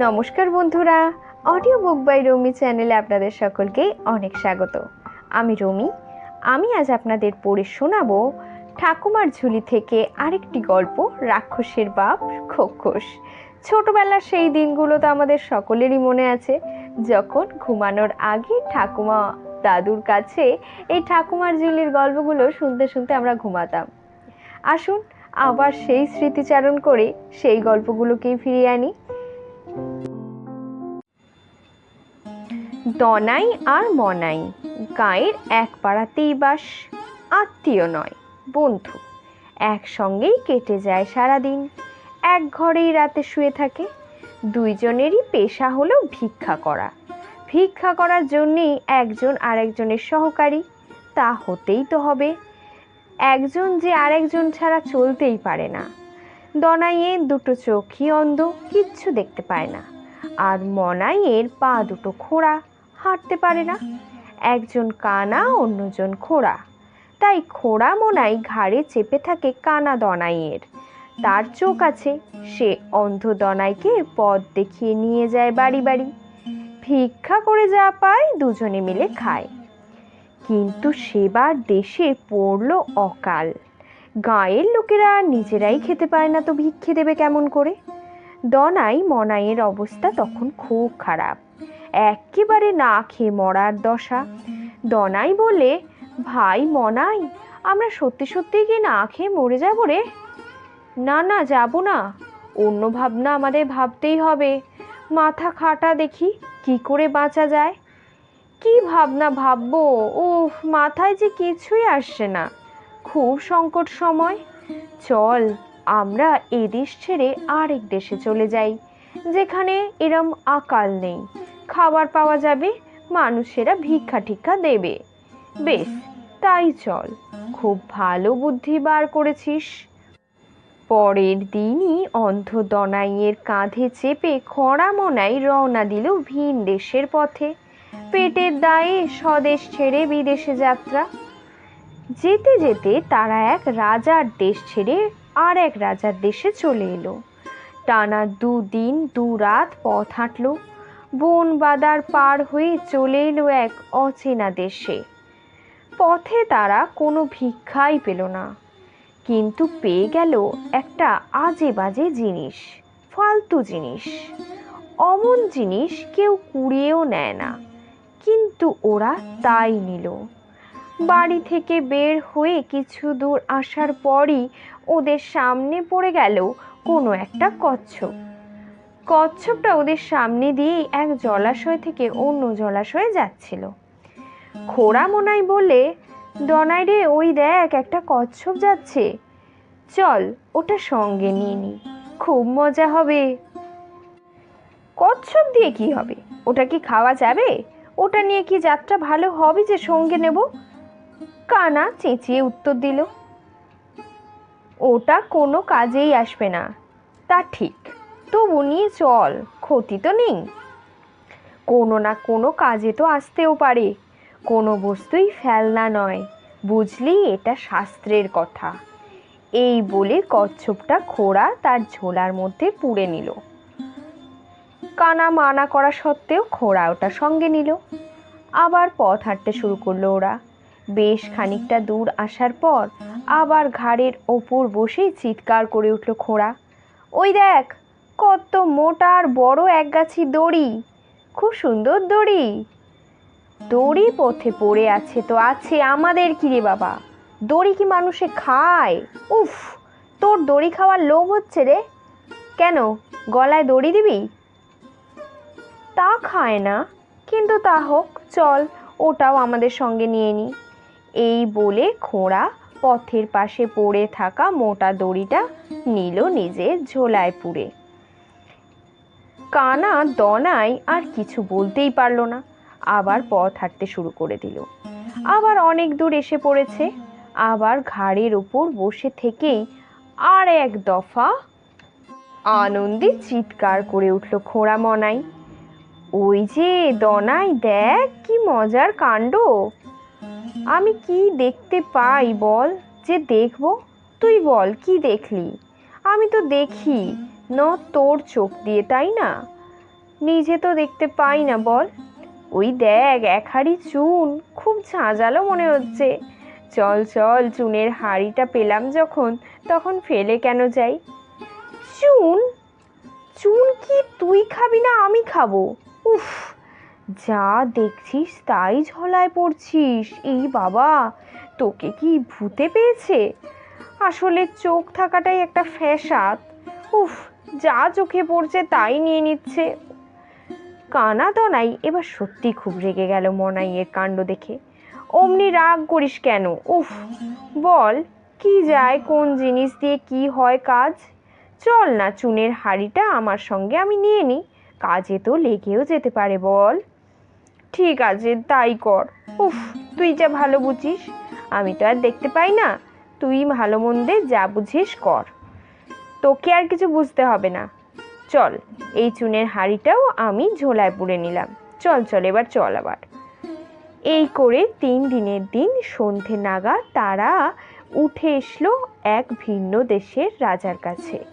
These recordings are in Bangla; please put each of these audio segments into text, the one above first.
নমস্কার বন্ধুরা অডিও বুক বাই রমি চ্যানেলে আপনাদের সকলকে অনেক স্বাগত। আমি রমি, আমি আজ আপনাদের পড়ে শোনাবো ঠাকুমার ঝুলি থেকে আরেকটি গল্প, রাক্ষসের বাপ খোক্ষস ছোটবেলার সেই দিনগুলো তো আমাদের সকলেরই মনে আছে, যখন ঘুমানোর আগে ঠাকুমা দাদুর কাছে এই ঠাকুমার ঝুলির গল্পগুলো শুনতে শুনতে আমরা ঘুমাতাম। আসুন, আবার সেই স্মৃতিচারণ করে সেই গল্পগুলোকেই ফিরিয়ে আনি। দনাই আর মনাই। গায়ের এক পাড়াতেই বাস, আত্মীয় নয়, বন্ধু। একসঙ্গেই কেটে যায় সারাদিন। এক ঘরেই রাতে শুয়ে থাকে। দুইজনেরই পেশা হলো ভিক্ষা করা। ভিক্ষা করার জন্যেই একজন আরেকজনের সহকারী, তা হতেই তো হবে। একজন যে আরেকজন ছাড়া চলতেই পারে না। দনাইয়ের দুটো চোখই অন্ধ, কিচ্ছু দেখতে পায় না। আর মনাইয়ের পা দুটো খোড়া। হাঁটতে পারে না। একজন কানা, অন্যজন খোড়া। তাই খোড়া মোনাই ঘাড়ে চেপে থাকে কানা দনাইয়ের। তার চোখ আছে। সে অন্ধ দনাইকে পথ দেখিয়ে নিয়ে যায় বাড়ি বাড়ি। ভিক্ষা করে যা পায়, দুজনে মিলে খায়। কিন্তু সেবার দেশে পড়ল অকাল। গাঁয়ের লোকেরা নিজেরাই খেতে পায় না তো ভিক্ষে দেবে কেমন করে? দনাই, মনাইয়ের অবস্থা তখন খুব খারাপ। একেবারে না খেয়ে মরার দশা। দনাই বলে, ভাই মনাই, আমরা সত্যি সত্যি কি না খেয়ে মরে যাব রে? না না, যাব না। অন্য ভাবনা আমাদের ভাবতেই হবে। মাথা খাটা দেখি, কি করে বাঁচা যায়? কি ভাবনা ভাববো? ও মাথায় যে কিছুই আসছে না। খুব সংকট সময়। চল, আমরা এ দেশ ছেড়ে আরেক দেশে চলে যাই, যেখানে এরম আকাল নেই। খাবার পাওয়া যাবে, মানুষেরা ভিক্ষা টিক্ষা দেবে। বেশ, তাই চল। খুব ভালো বুদ্ধি বার করেছিস। পরের দিনই অন্ধ দনাইয়ের কাঁধে চেপে খরা মনাই রওনা দিল ভিন দেশের পথে। পেটের দায়ে স্বদেশ ছেড়ে বিদেশে যাত্রা। যেতে যেতে তারা এক রাজার দেশ ছেড়ে আর এক রাজার দেশে চলে এলো। টানা দুদিন দু রাত পথ হাঁটলো। বন বাদার পার হয়ে চলে এলো এক অচেনা দেশে। পথে তারা কোনো ভিক্ষাই পেল না, কিন্তু পেয়ে গেল একটা আজে বাজে জিনিস, ফালতু জিনিস। অমন জিনিস কেউ কুড়িয়েও নেয় না, কিন্তু ওরা তাই নিল। বাড়ি থেকে বের হয়ে কিছু দূর আসার পরই ওদের সামনে পড়ে গেল কোনো একটা কচ্ছপ। কচ্ছপটা ওদের সামনে দিয়েই এক জলাশয় থেকে অন্য জলাশয়ে যাচ্ছিল। খোড়া মোনাই বলে ডনাই রে, ওই দেখ, একটা কচ্ছপ যাচ্ছে। চল, ওটা সঙ্গে নিয়ে নি। খুব মজা হবে। কচ্ছপ দিয়ে কি হবে? ওটা কি খাওয়া যাবে? ওটা নিয়ে কি যাত্রা ভালো হবে যে সঙ্গে নেব? কানা চেঁচিয়ে উত্তর দিল, ওটা কোনো কাজেই আসবে না। তা ঠিক। তবু নিয়ে চল, ক্ষতি তো নেই। কোনো না কোনো কাজে তো আসতেও পারে, কোনো বস্তুই ফেলনা নয়। বুঝলি, এটা শাস্ত্রের কথা। এই বলে কচ্ছপটা খোড়া তার ঝোলার মধ্যে পুড়ে নিল। কানা মানা করা সত্ত্বেও খোড়া ওটা সঙ্গে নিল। আবার পথ হাঁটতে শুরু করল ওরা। বেশ খানিকটা দূর আসার পর আবার ঘাড়ের ওপর বসেই চিৎকার করে উঠল খোড়া ওই দেখ কত মোটা আর বড় এক গাছি দড়ি। খুব সুন্দর দড়ি। দড়ি পথে পড়ে আছে তো আছে আমাদের কি রে বাবা? দড়ি কি মানুষে খায়? উফ, তোর দড়ি খাওয়ার লোভ হচ্ছে রে। কেন, গলায় দড়ি দিবি? তা খায় না, কিন্তু তা হোক, চল, ওটাও আমাদের সঙ্গে নিয়ে নি। এই বলে খোঁড়া পথের পাশে পড়ে থাকা মোটা দড়িটা নিল নিজের ঝোলায় পুড়ে। কানা, দনাই আর কিছু বলতেই পারল না। আবার পথ হাঁটতে শুরু করে দিল। আবার অনেক দূর এসে পড়েছে। আবার ঘাড়ের ওপর বসে থেকেই আর এক দফা আনন্দে চিৎকার করে উঠল খোঁড়া মনাই। ওই যে দনাই, দেখ কি মজার কাণ্ড। আমি কি দেখতে পাই বল? যে দেখব, তুই বল কি দেখলি? আমি তো দেখি। ন তোর চোখ দিয়ে, তাই না? নিজে তো দেখতে পাই না, বল। ওই দেখ, এক হাঁড়ি চুন, খুব ঝাঁঝালো মনে হচ্ছে। চল চল, চুনের হাঁড়িটা পেলাম যখন, তখন ফেলে কেন যাই? চুন? চুন কি তুই খাবি না আমি খাব? উফ, যা দেখছিস তাই ঝলায় পড়ছিস। এই বাবা, তোকে কি ভূতে পেয়েছে? আসলে চোখ থাকাটাই একটা ফ্যাসাদ। উফ যা চোখে পড়ছে তাই নিয়ে নিচ্ছে। কানা দনাই এবার সত্যি খুব রেগে গেল মনাইয়ের কাণ্ড দেখে। অমনি রাগ করিস কেন? উফ, বল, কি যায়, কোন জিনিস দিয়ে কি হয় কাজ? চল না, চুনের হাঁড়িটা আমার সঙ্গে আমি নিয়ে নিই কাজে তো লেগেও যেতে পারে, বল। ঠিক আছে, তাই কর। উফ, তুই যা ভালো বুঝিস, আমি তো আর দেখতে পাই না। তুই ভালো মন্দে যা বুঝিস কর। তোকে আর কিছু বুঝতে হবে না। চল, এই চুনের হাঁড়িটাও আমি ঝোলায় পুড়ে নিলাম। চল চল, এবার চল আবার। এই করে তিন দিনের দিন সন্ধে নাগা তারা উঠে এসলো এক ভিন্ন দেশের রাজার কাছে।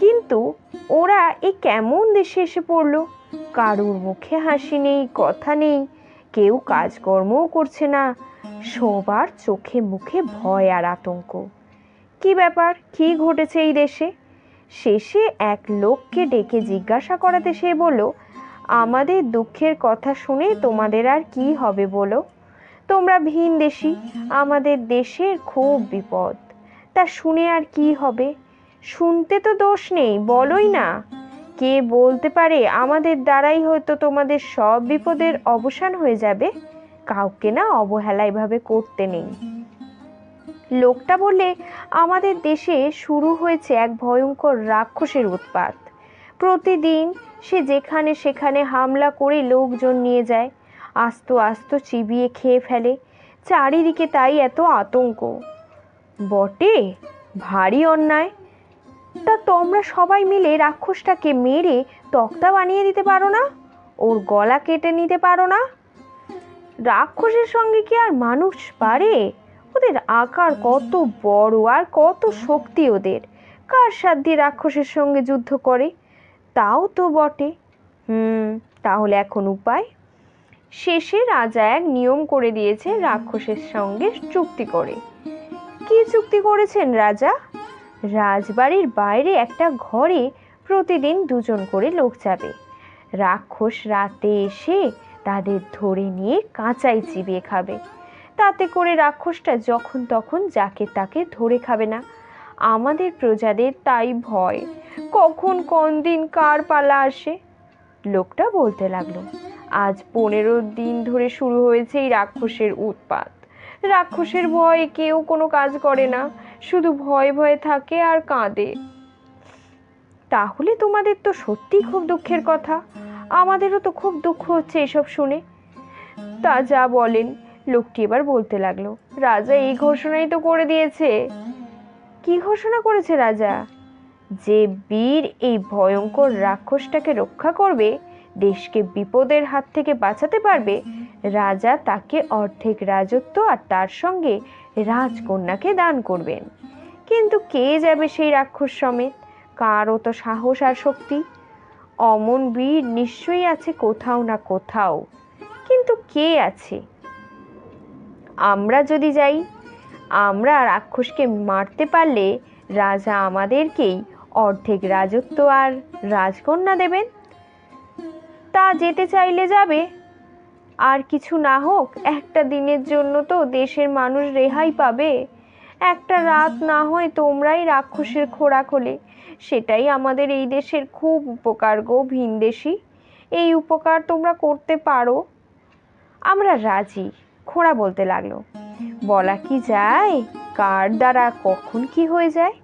কিন্তু ওরা এই কেমন দেশে এসে পড়ল? কারুর মুখে হাসি নেই, কথা নেই, কেউ কাজকর্মও করছে না। সবার চোখে মুখে ভয় আর আতঙ্ক। কি ব্যাপার? কি ঘটেছে এই দেশে? শেষে এক লোককে ডেকে জিজ্ঞাসা করাতে সে বলল, আমাদের দুঃখের কথা শুনে তোমাদের আর কি হবে বলো? তোমরা ভিন দেশি, আমাদের দেশের খুব বিপদ। তা শুনে আর কি হবে? শুনতে তো দোষ নেই, বলোই না। কে বলতে পারে, আমাদের দ্বারাই হয়তো তোমাদের সব বিপদের অবসান হয়ে যাবে। কাউকে না অবহেলা এভাবে করতে নেই। লোকটা বললে, আমাদের দেশে শুরু হয়েছে এক ভয়ঙ্কর রাক্ষসের উৎপাত। প্রতিদিন সে যেখানে সেখানে হামলা করে লোকজন নিয়ে যায়, আস্ত আস্ত চিবিয়ে খেয়ে ফেলে। চারিদিকে তাই এত আতঙ্ক। বটে, ভারী অন্যায়। তা তোমরা সবাই মিলে রাক্ষসটাকে মেরে তক্তা বানিয়ে দিতে পারো না? ওর গলা কেটে নিতে পারো না? রাক্ষসের সঙ্গে কি আর মানুষ পারে? ওদের আকার কত বড় আর কত শক্তি ওদের? কার সাধ্যে রাক্ষসের সঙ্গে যুদ্ধ করে? তাও তো বটে। হুম, তাহলে এখন উপায়? শেষে রাজা এক নিয়ম করে দিয়েছে রাক্ষসের সঙ্গে চুক্তি করে। কি চুক্তি করেছেন রাজা? রাজবাড়ির বাইরে একটা ঘরে প্রতিদিন দুজন করে লোক যাবে। রাক্ষস রাতে এসে তাদের ধরে নিয়ে কাঁচাই চিবিয়ে খাবে। তাতে করে রাক্ষসটা যখন তখন যাকে তাকে ধরে খাবে না। আমাদের প্রজাদের তাই ভয়। কখন কোন দিন কার পালা আসে? লোকটা বলতে লাগল, আজ পনেরো দিন ধরে শুরু হয়েছে এই রাক্ষসের উৎপাত। রাক্ষসের ভয়ে কেউ কোনো কাজ করে না। শুধু ভয়ে ভয়ে থাকে আর কাঁদে। তাহলে তোমাদের তো সত্যি খুব দুঃখের কথা। আমাদেরও তো খুব দুঃখ হচ্ছে এসব শুনে। তা যা বলেন। লোকটি এবার বলতে লাগল, রাজা, এই ঘোষণাই তো করে দিয়েছে। কি ঘোষণা করেছে রাজা? যে বীর এই ভয়ঙ্কর রাক্ষসটাকে রক্ষা করবে, দেশকে বিপদের হাত থেকে বাঁচাতে পারবে, রাজা তাকে অর্ধেক রাজত্ব আর তার সঙ্গে রাজকন্যাকে দান করবেন। কিন্তু কে যাবে সেই রাক্ষস সমেত? কারও তো সাহস আর শক্তি। অমন বীর নিশ্চয়ই আছে কোথাও না কোথাও। কিন্তু কে আছে? আমরা যদি যাই, আমরা রাক্ষসকে মারতে পারলে রাজা আমাদেরকেই অর্ধেক রাজত্ব আর রাজকন্যা দেবেন। তা যেতে চাইলে যাবে। আর কিছু না হোক, একটা দিনের জন্য তো দেশের মানুষ রেহাই পাবে। একটা রাত না হয় তোমরাই রাক্ষসের খোরাক হলে সেটাই আমাদের এই দেশের খুব উপকার গো, ভিনদেশি। এই উপকার তোমরা করতে পারো। আমরা রাজি। খোড়া বলতে লাগল, বলা কি যায়? কার দ্বারা কখন কি হয়ে যায়?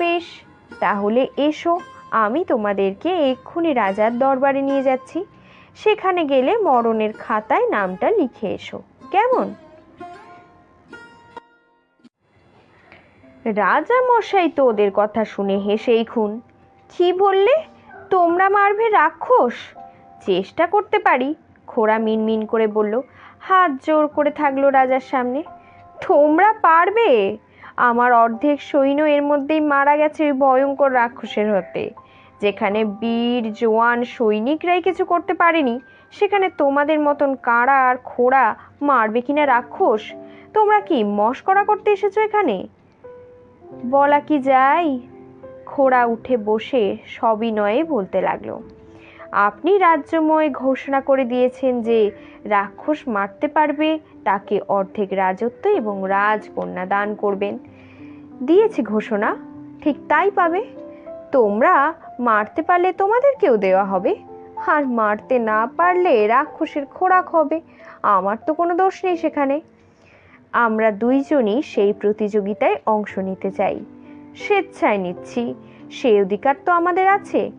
বেশ, তাহলে এসো, আমি তোমাদেরকে এক্ষুনি রাজার দরবারে নিয়ে যাচ্ছি। সেখানে গেলে মরণের খাতায় নামটা লিখে এসো। কেমন? রাজা মশাই তো ওদের কথা শুনে হেসেই খুন। কি বললে? তোমরা মারবে রাক্ষস? চেষ্টা করতে পারি, খোড়া মিনমিন করে বলল। হাত জোর করে থাকল রাজার সামনে। তোমরা পারবে? আমার অর্ধেক সৈন্য এর মধ্যেই মারা গেছে ওই ভয়ঙ্কর রাক্ষসের হতে। যেখানে বীর, জোয়ান, সৈনিকরাই কিছু করতে পারেনি, সেখানে তোমাদের মতন কাঁড়া আর খোড়া মারবে কিনা রাক্ষস? তোমরা কি মস্করা করতে এসেছ এখানে? বলা কি যায়? খোড়া উঠে বসে সবিনয়ে বলতে লাগল। আপনি রাজ্যময় ঘোষণা করে দিয়েছেন যে রাক্ষস মারতে পারবে, তাকে অর্ধেক রাজত্ব এবং রাজকন্যা দান করবেন। দিয়েছি ঘোষণা, ঠিক তাই পাবে। তোমরা মারতে পারলে তোমাদেরকেও দেওয়া হবে। আর মারতে না পারলে রাক্ষসের খোরাক হবে। আমার তো কোনো দোষ নেই সেখানে। আমরা দুইজনই সেই প্রতিযোগিতায় অংশ নিতে চাই। স্বেচ্ছায় নিচ্ছি। সেই অধিকার তো আমাদের আছে।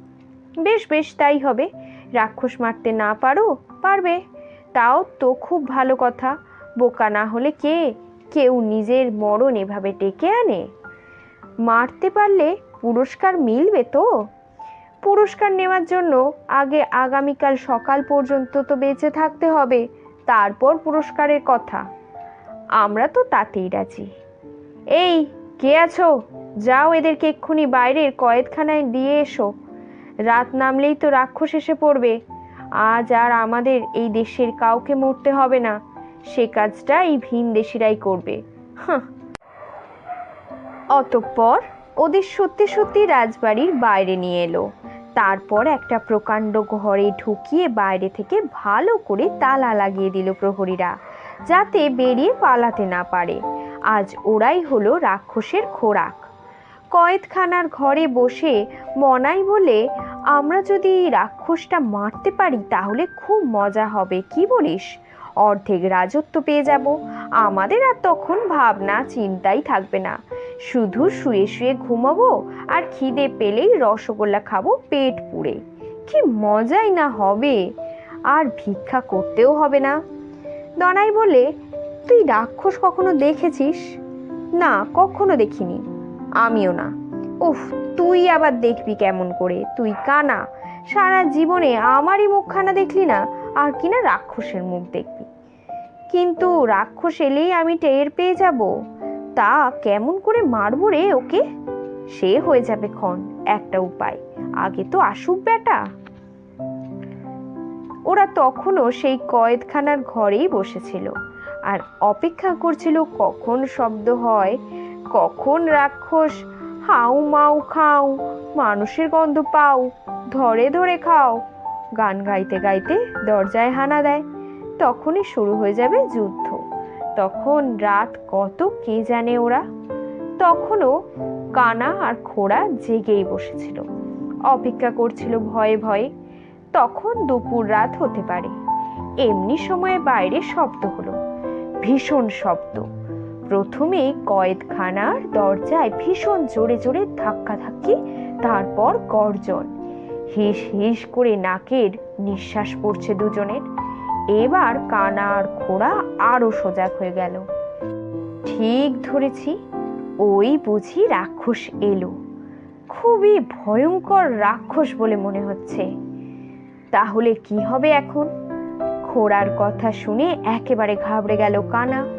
বেশ বেশ, তাই হবে। রাক্ষস মারতে না পারো, পারবে। তাও তো খুব ভালো কথা। বোকা না হলে কে? কেউ নিজের মরণ এভাবে ডেকে আনে? মারতে পারলে পুরস্কার মিলবে তো? পুরস্কার নেওয়ার জন্য আগে আগামীকাল সকাল পর্যন্ত তো বেঁচে থাকতে হবে, তারপর পুরস্কারের কথা। আমরা তো তাতেই রাজি। এই, কে আছো? যাও এদেরকে এক্ষুনি বাইরের কয়েদখানায় দিয়ে এসো। রাত নামলেই তো রাক্ষস এসে পড়বে। আজ আর আমাদের এই দেশের কাউকে মরতে হবে না। সে কাজটা এই ভিন দেশিরাই করবে। অতঃপর ওদের সত্যি সত্যি রাজবাড়ির বাইরে নিয়ে এলো। তারপর একটা প্রকাণ্ড ঘরে ঢুকিয়ে বাইরে থেকে ভালো করে তালা লাগিয়ে দিল প্রহরীরা, যাতে বেরিয়ে পালাতে না পারে। আজ ওরাই হলো রাক্ষসের খোরাক। কয়েদখানার ঘরে বসে মনাই বলে, আমরা যদি এই রাক্ষসটা মারতে পারি তাহলে খুব মজা হবে, কি বলিস? অর্ধেক রাজত্ব পেয়ে যাব। আমাদের আর তখন ভাবনা চিন্তাই থাকবে না। শুধু শুয়ে শুয়ে ঘুমাবো আর খিদে পেলেই রসগোল্লা খাব পেট পুড়ে। কি মজাই না হবে। আর ভিক্ষা করতেও হবে না। দনাই বলে, তুই রাক্ষস কখনো দেখেছিস? না, কখনো দেখিনি। আমিও না। উফ, তুই আবার দেখবি কেমন করে। তুই কানা। সারা জীবনে আমারই মুখখানা দেখলি না, আর কিনা রাক্ষসের মুখ দেখবি। কিন্তু রাক্ষস এলেই আমি টের পেয়ে যাব। তা কেমন করে মারবো রে ওকে? সে হয়ে যাবে ক্ষণ, একটা উপায়। আগে তো আসুক বেটা ওরা তখনও সেই কয়েদখানার ঘরেই বসেছিল। আর অপেক্ষা করছিল কখন শব্দ হয় কখন রাক্ষস? হাউ মাউ খাও, মানুষের গন্ধ পাও, ধরে ধরে খাও। গান গাইতে গাইতে দরজায় হানা দেয়। তখনই শুরু হয়ে যাবে যুদ্ধ। তখন রাত কত, কে জানে ওরা? তখনও কানা আর খোড়া জেগেই বসেছিল। অপেক্ষা করছিল ভয়ে ভয়ে। তখন দুপুর রাত হতে পারে। এমনি সময়ে বাইরে শব্দ হলো। ভীষণ শব্দ। প্রথমে কয়েদখানার দরজায় ভীষণ জোরে জোরে ধাক্কা ধাক্কি, তারপর গর্জন। হিস হিস করে নাকের নিঃশ্বাস পড়ছে দুজনের। এবার কানা আর খোড়া আরও সজাগ হয়ে গেল। ঠিক ধরেছি, ওই বুঝি রাক্ষস এলো। খুবই ভয়ঙ্কর রাক্ষস বলে মনে হচ্ছে। তাহলে কি হবে এখন? খোড়ার কথা শুনে একেবারে ঘাবড়ে গেল কানা।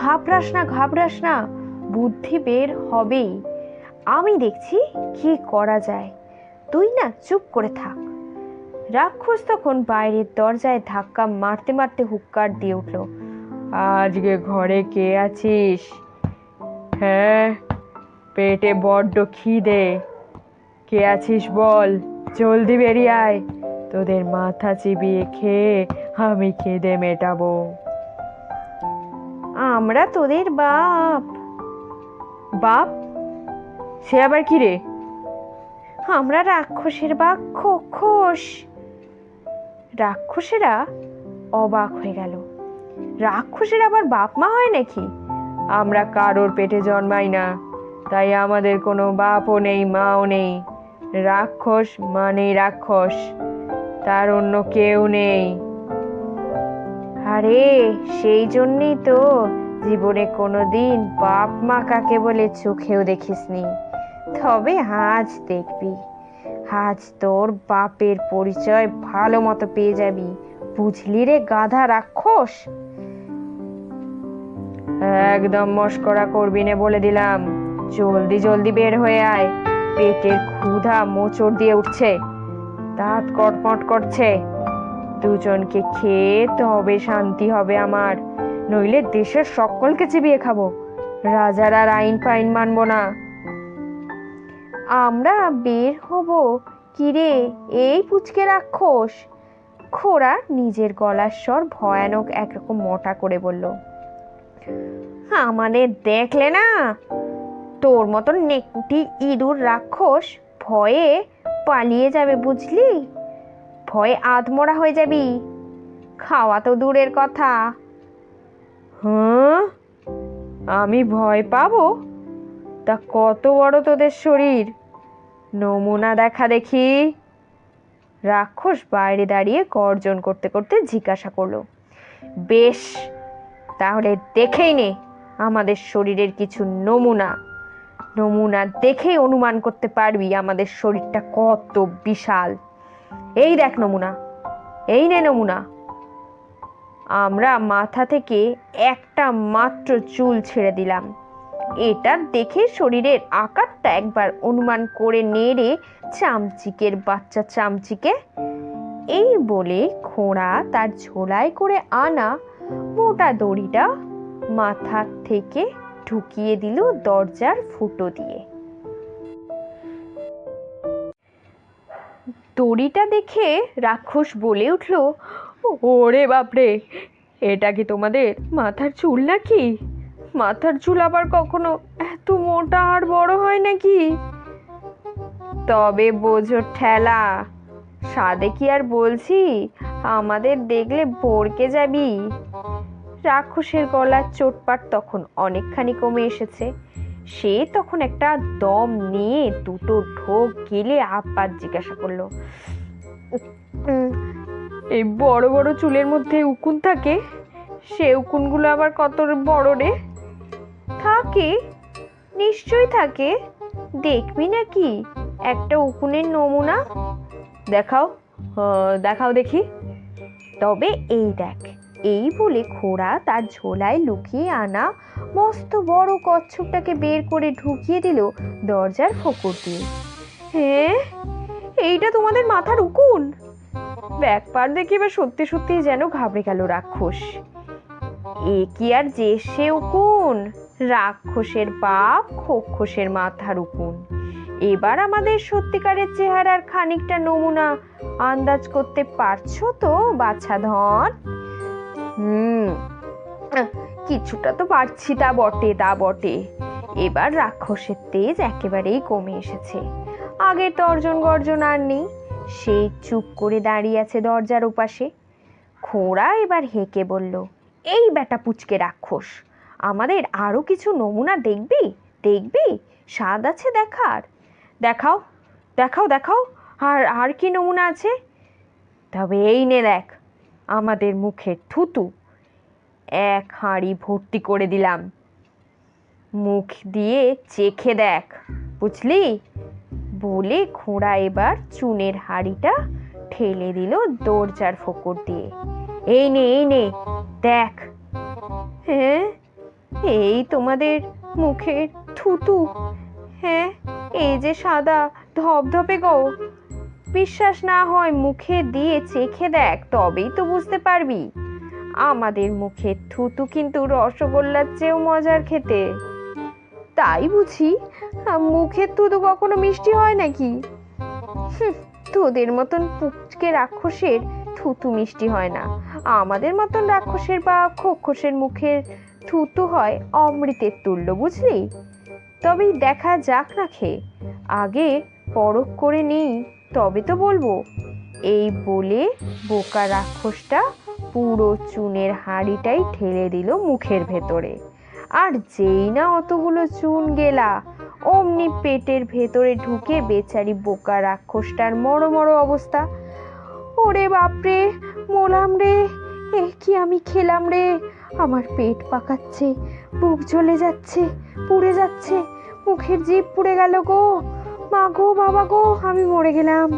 ঘাবড়াস না ঘাবড়াস না, বুদ্ধি বের হবেই। আমি দেখছি কি করা যায়। তুই না চুপ করে থাক। রাক্ষস তখন বাইরের দরজায় ধাক্কা মারতে মারতে হুক্কার দিয়ে উঠল, আজকে ঘরে কে আছিস? হ্যাঁ পেটে বড্ড খিদে। কে আছিস বল? জলদি বেরিয়ে আয়। তোদের মাথা চিবিয়ে খেয়ে আমি খিদে মেটাবো। আমরা তোদের বাপ। বাপ? সে আবার কি রে? আমরা রাক্ষসের বাপ খোখোস রাক্ষসেরা অবাক হয়ে গেল। রাক্ষসের আবার বাপ মা হয় নাকি? আমরা কারোর পেটে জন্মাই না, তাই আমাদের কোনো বাপও নেই, মাও নেই। রাক্ষস মানেই রাক্ষস, তার অন্য কেউ নেই। আরে, সেই জন্যই তো জীবনে কোনোদিন বাপ মা কাকে বলে চোখেও দেখিসনি। তবে আজ দেখবি, আজ তোর বাপের পরিচয় ভালো মতো পেয়ে যাবি। বুঝলি রে গাধা রাক্ষস? একদম মস্করা করবি না বলে দিলাম। জলদি জলদি বের হয়ে আয়, পেটের ক্ষুধা মোচড় দিয়ে উঠছে, দাঁত কটমট করছে। দুজনকে খেয়ে তবে শান্তি হবে আমার। নইলে দেশের সকলকে চিবিয়ে খাব। রাজার আর আইন ফাইন মানব না। আমরা বের হব। কিরে এই পুচকে রাক্ষস। খোড়া নিজের গলার স্বর ভয়ানক একরকম মোটা করে বলল, আমাদের দেখলে না? তোর মতন নেকটি ইঁদুর রাক্ষস ভয়ে পালিয়ে যাবে বুঝলি? ভয়ে আধমরা হয়ে যাবি। খাওয়া তো দূরের কথা। হ্যাঁ আমি ভয় পাবো? তা কত বড় তোদের শরীর? নমুনা দেখা দেখি। রাক্ষস বাইরে দাঁড়িয়ে গর্জন করতে করতে জিজ্ঞাসা করল। বেশ, তাহলে দেখেই নে আমাদের শরীরের কিছু নমুনা। নমুনা দেখেই অনুমান করতে পারবি আমাদের শরীরটা কত বিশাল। এই দেখ নমুনা। এই নে নমুনা। আমরা মাথা থেকে একটা মাত্র চুল ছেড়ে দিলাম। এটা দেখে শরীরের আকারটা একবার অনুমান করে নেড়ে চামচিকের বাচ্চা চামচিকে। এই বলে খোঁড়া তার ঝোলায় করে আনা মোটা দড়িটা মাথার থেকে ঢুকিয়ে দিল দরজার ফুটো দিয়ে। দড়িটা দেখে রাক্ষস বলে উঠল, ওরে বাপরে, এটা কি তোমাদের মাথার চুল নাকি? মাথার চুল আবার কখনো এত মোটা আর বড় হয় নাকি? তবে বোঝো ঠেলা, সাদে কি আর বলছি? আমাদের দেখলে ভরকে যাবি। রাক্ষসের গলার চোটপাট তখন অনেকখানি কমে এসেছে। সে তখন একটা দম নিয়ে দুটো ঢোক গেলে আব্বার জিজ্ঞাসা করল এই বড় বড় চুলের মধ্যে উকুন থাকে? সে উকুনগুলো আবার কত বড় রে? থাকে, নিশ্চয়ই থাকে। দেখবি নাকি, একটা উকুনের নমুনা। দেখাও দেখাও দেখি। তবে এই দেখ এই বলে খোড়া তার ঝোলায় লুকিয়ে আনা মস্ত বড় কচ্ছপটাকে বের করে ঢুকিয়ে দিল দরজার ফোকর দিয়ে। হ্যাঁ এইটা তোমাদের মাথার উকুন? ব্যাকপার দেখে এবার সত্যি সত্যি যেন ঘাবড়ে গেল রাক্ষস। এ কি আর যে সে উকুন? রাক্ষসের বাপ খোক্ষসের মাথার উকুন। এবার আমাদের সত্যিকারের চেহারার খানিকটা নমুনা আন্দাজ করতে পারছ তো, বাছা ধন? হুম। কিছুটা তো পারছি তা বটে তা বটে। এবার রাক্ষসের তেজ একেবারেই কমে এসেছে। আগের তর্জন গর্জন আর নেই। সে চুপ করে দাঁড়িয়ে আছে দরজার ওপাশে। খোঁড়া এবার হেঁকে বলল, এই বেটা পুচকে রাক্ষস, আমাদের আরও কিছু নমুনা দেখবি? দেখবি? স্বাদ আছে দেখার? দেখাও দেখাও দেখাও, আর আর কি নমুনা আছে? তবে এই নে দেখ আমাদের মুখের থুতু। এক হাঁড়ি ভর্তি করে দিলাম। মুখ দিয়ে চেখে দেখ, বুঝলি? বলে ঘোড়া এবার চুনের হাঁড়িটা ঠেলে দিল দরজার ফোকর দিয়ে। এই নে এই নে, দেখ। হ্যাঁ এই তোমাদের মুখের থুতু। হ্যাঁ এই যে সাদা ধপধপে গো। বিশ্বাস না হয় মুখে দিয়ে চেখে দেখ, তবেই তো বুঝতে পারবি। আমাদের মুখের থুতু কিন্তু রসগোল্লার চেয়েও মজার খেতে। তাই বুঝি? মুখের থুতু কখনো মিষ্টি হয় নাকি? তোদের মতন পুচকে রাক্ষসের থুতু মিষ্টি হয় না। আমাদের মতন রাক্ষসের বা খক্ষসের মুখের থুতু হয় অমৃতের তুল্য, বুঝলি? তবে দেখা যাক না খেয়ে আগে পরখ করে নেই। তবে তো বলব, এই বলে বোকা রাক্ষসটা পুরো চুনের হাঁড়িটাই ঠেলে দিল মুখের ভেতরে। আর যেই না অতগুলো চুন গেলা, অমনি পেটের ভেতরে ঢুকে বেচারি বোকা রাক্ষসটার মরো মরো অবস্থা। ওরে বাপরে, মোলাম রে, এ কি আমি খেলাম রে? আমার পেট পাকাচ্ছে, বুক জ্বলে যাচ্ছে, পুড়ে যাচ্ছে, মুখের জিভ পুড়ে গেল গো। মা গো, বাবা গো, আমি মরে গেলাম।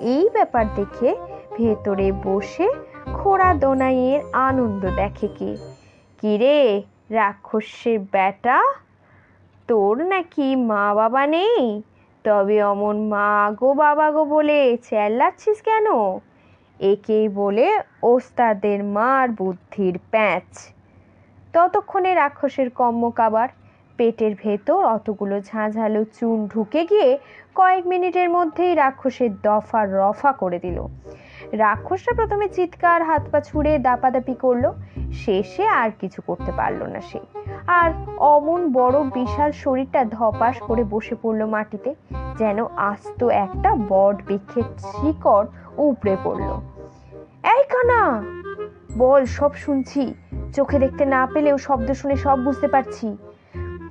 এই ব্যাপার দেখে ভেতরে বসে খোড়া দোনাইয়ের আনন্দ দেখে কে। কিরে, রাক্ষসের বেটা? তোর নাকি মা বাবা নেই? তবে অমন মা গো, বাবা গো বলে চেল্লাচ্ছিস কেন? একেই বলে ওস্তাদের মার বুদ্ধির প্যাঁচ। ততক্ষণে রাক্ষসের কম্ম কাবার পেটের ভেতর অতগুলো ঝাঁঝালো চুন ঢুকে গিয়ে কয়েক মিনিটের মধ্যেই রাক্ষসের দফা রফা করে দিল। রাক্ষসটা প্রথমে চিৎকার, হাত পা ছুঁড়ে দাপাদাপি করল। শেষে আর কিছু করতে পারল না সে। আর অমন বড় বিশাল শরীরটা ধপাস করে বসে পড়ল মাটিতে, যেন আস্ত একটা বট বৃক্ষের শিকড় উপড়ে পড়ল। এই কানা, বল, সব শুনছি। চোখে দেখতে না পেলেও শব্দ শুনে সব বুঝতে পারছি।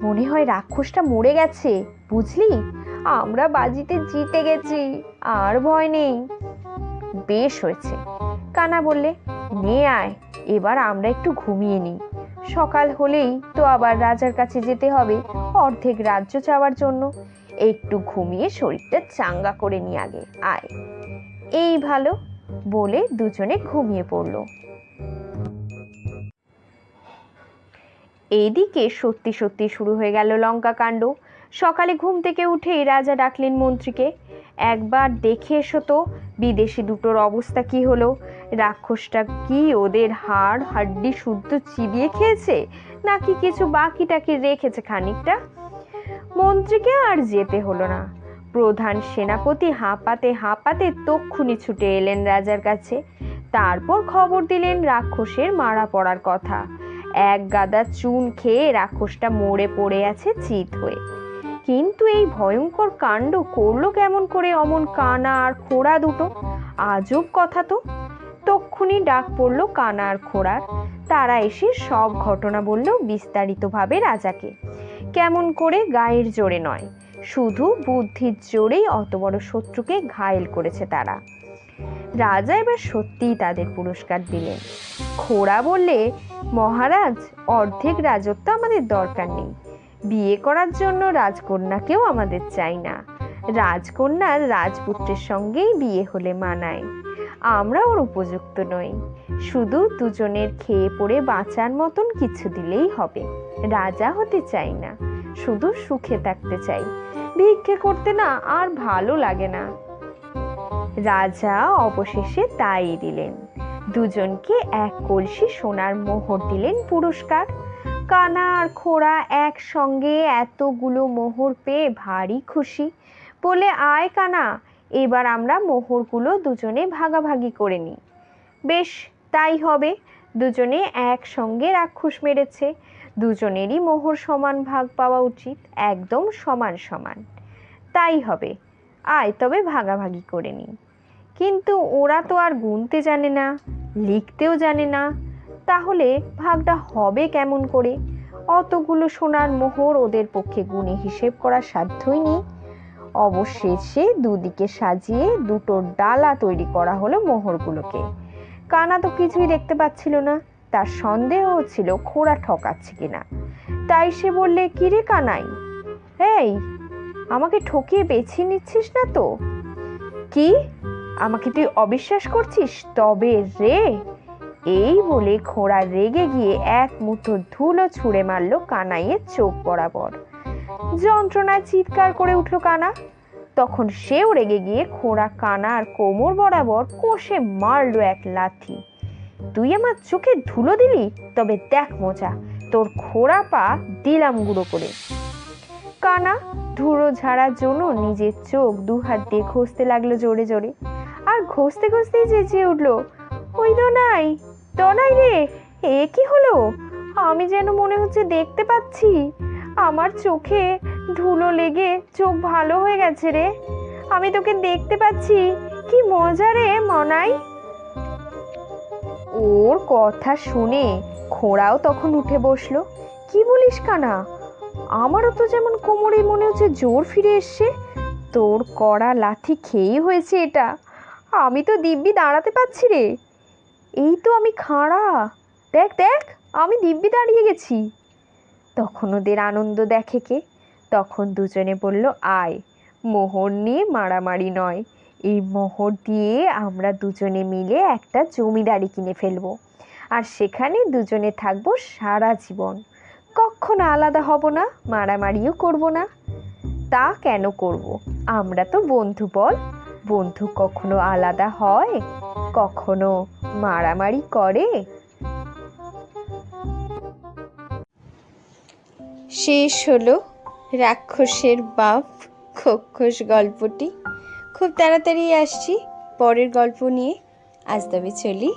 মনে হয় রাক্ষসটা মরে গেছে, বুঝলি? আমরা বাজিতে জিতে গেছি, আর ভয় নেই। বেশ হয়েছে। কানা বললে, নে আয়, এবার আমরা একটু ঘুমিয়ে নিই। সকাল হলেই তো আবার রাজার কাছে যেতে হবে, অর্ধেক রাজ্য চাওয়ার জন্য। একটু ঘুমিয়ে শরীরটা চাঙ্গা করে নিয়ে আগে, আয়। এই ভালো, বলে দুজনে ঘুমিয়ে পড়ল। এইদিকে সত্যি সত্যি শুরু হয়ে গেল লঙ্কা কাণ্ড। সকালে ঘুম থেকে উঠেই রাজা ডাকলেন মন্ত্রীকে, একবার দেখে এসো তো বিদেশি দুটোর অবস্থা কি হলো? রাক্ষসটা কি ওদের হাড় হাড্ডি শুদ্ধ চিবিয়ে খেয়েছে? নাকি কিছু বাকি টাকি রেখেছে খানিকটা? মন্ত্রীকে আর যেতে হলো না। প্রধান সেনাপতি হাঁপাতে হাঁপাতে তক্ষুনি ছুটে এলেন রাজার কাছে। তারপর খবর দিলেন রাক্ষসের মারা পড়ার কথা। এক গাদা চুন খেয়ে রাক্ষসটা মরে পড়ে আছে চিত হয়ে। কিন্তু এই ভয়ঙ্কর কাণ্ড করল কেমন করে অমন কানা আর খোড়া দুটো? আজব কথা তো। তক্ষুনি ডাক পড়ল কানা আর খোড়ার। তারা এসে সব ঘটনা বলল বিস্তারিতভাবে রাজাকে। কেমন করে গায়ের জোরে নয়, শুধু বুদ্ধির জোরেই অত বড় শত্রুকে ঘায়েল করেছে তারা। রাজা এবার সত্যিই তাদের পুরস্কার দিলেন। খোড়া বললে মহারাজ, অর্ধেক রাজত্ব আমাদের দরকার নেই। বিয়ে করার জন্য রাজকন্যাকেও আমাদের চাই না। রাজকন্যার রাজপুত্রের সঙ্গেই বিয়ে হলে মানায়। আমরা ওর উপযুক্ত নই। শুধু দুজনের খেয়ে পড়ে বাঁচার মতন কিছু দিলেই হবে। রাজা হতে চাই না, শুধু সুখে থাকতে চাই। ভিক্ষে করতে না আর ভালো লাগে না। রাজা অবশেষে তাই দিলেন। দুজনকে এক কলসি সোনার মোহর দিলেন পুরস্কার। কানা আর খোড়া একসঙ্গে এতগুলো মোহর পেয়ে ভারী খুশি। বলে, আয় কানা, এবার আমরা মোহরগুলো দুজনে ভাগাভাগি করে নিই। বেশ, তাই হবে। দুজনে একসঙ্গে রাক্ষস মেরেছে। দুজনেরই মোহর সমান ভাগ পাওয়া উচিত, একদম সমান সমান। তাই হবে। আয়, তবে ভাগাভাগি করে নিই। কিন্তু ওরা তো আর গুনতে জানে না। লিখতেও জানে না। তাহলে ভাগটা হবে কেমন করে? অতগুলো সোনার মোহর ওদের পক্ষে গুণে হিসেব করার সাধ্যই নেই। অবশেষে দুদিকে সাজিয়ে দুটো ডালা তৈরি করা হলো মোহরগুলোকে। কানা তো কিছুই দেখতে পাচ্ছিল না। তার সন্দেহ ছিল খোড়া ঠকাচ্ছে কিনা। তাই সে বললে, কিরে কানাই, এই, আমাকে ঠকিয়ে বেছে নিচ্ছিস না তো? কি? আমাকে তুই অবিশ্বাস করছিস? তবে রে, এই বলে ঘোড়া রেগে গিয়ে এক মুঠো ধুলো ছুঁড়ে মারল কানাইয়ের চোখ বরাবর। যন্ত্রণায় চিৎকার করে উঠল কানা। তখন সেও রেগে গিয়ে খোড়া কানা আর কোমর বরাবর কষে মারল এক লাথি। তুই আমার চোখে ধুলো দিলি? তবে দেখ মজা, তোর খোড়া পা দিলাম গুঁড়ো করে। কানা ধুলো ঝাড়ার জন্য নিজের চোখ দু হাত দিয়ে ঘষতে লাগল জোরে জোরে। আর ঘষতে ঘষতেই চেঁচিয়ে উঠল, ওই তো নাই রে, এ কি হলো? আমি যেন মনে হচ্ছে দেখতে পাচ্ছি, আমার চোখে ধুলো লেগে চোখ ভালো হয়ে গেছে রে। আমি তোকে দেখতে পাচ্ছি, কি মজা রে মনাই। ওর কথা শুনে খোঁড়াও তখন উঠে বসল, কি বলিস কানা, আমারও তো যেমন কোমরে মনে হচ্ছে জোর ফিরে এসছে, তোর কড়া লাথি খেয়েই হয়েছে এটা। আমি তো দিব্যি দাঁড়াতে পারছি রে। এই তো আমি খাঁড়া। দেখ দেখ, আমি দিব্যি দাঁড়িয়ে গেছি। তখন ওদের আনন্দ দেখে কে? তখন দুজনে বলল, আয়, মোহর নিয়ে মারামারি নয়। এই মোহর দিয়ে আমরা দুজনে মিলে একটা জমিদারি কিনে ফেলব। আর সেখানে দুজনে থাকব সারা জীবন। কখনো আলাদা হব না, মারামারিও করব না। তা কেন করব? আমরা তো বন্ধু বল বন্ধু কখনো আলাদা হয়? কখনো মারামারি করে? শেষ হলো রাক্ষসের বাপ খক্ষস গল্পটি। খুব তাড়াতাড়ি আসছি পরের গল্প নিয়ে। আজ তবে চলি।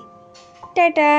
টাটা!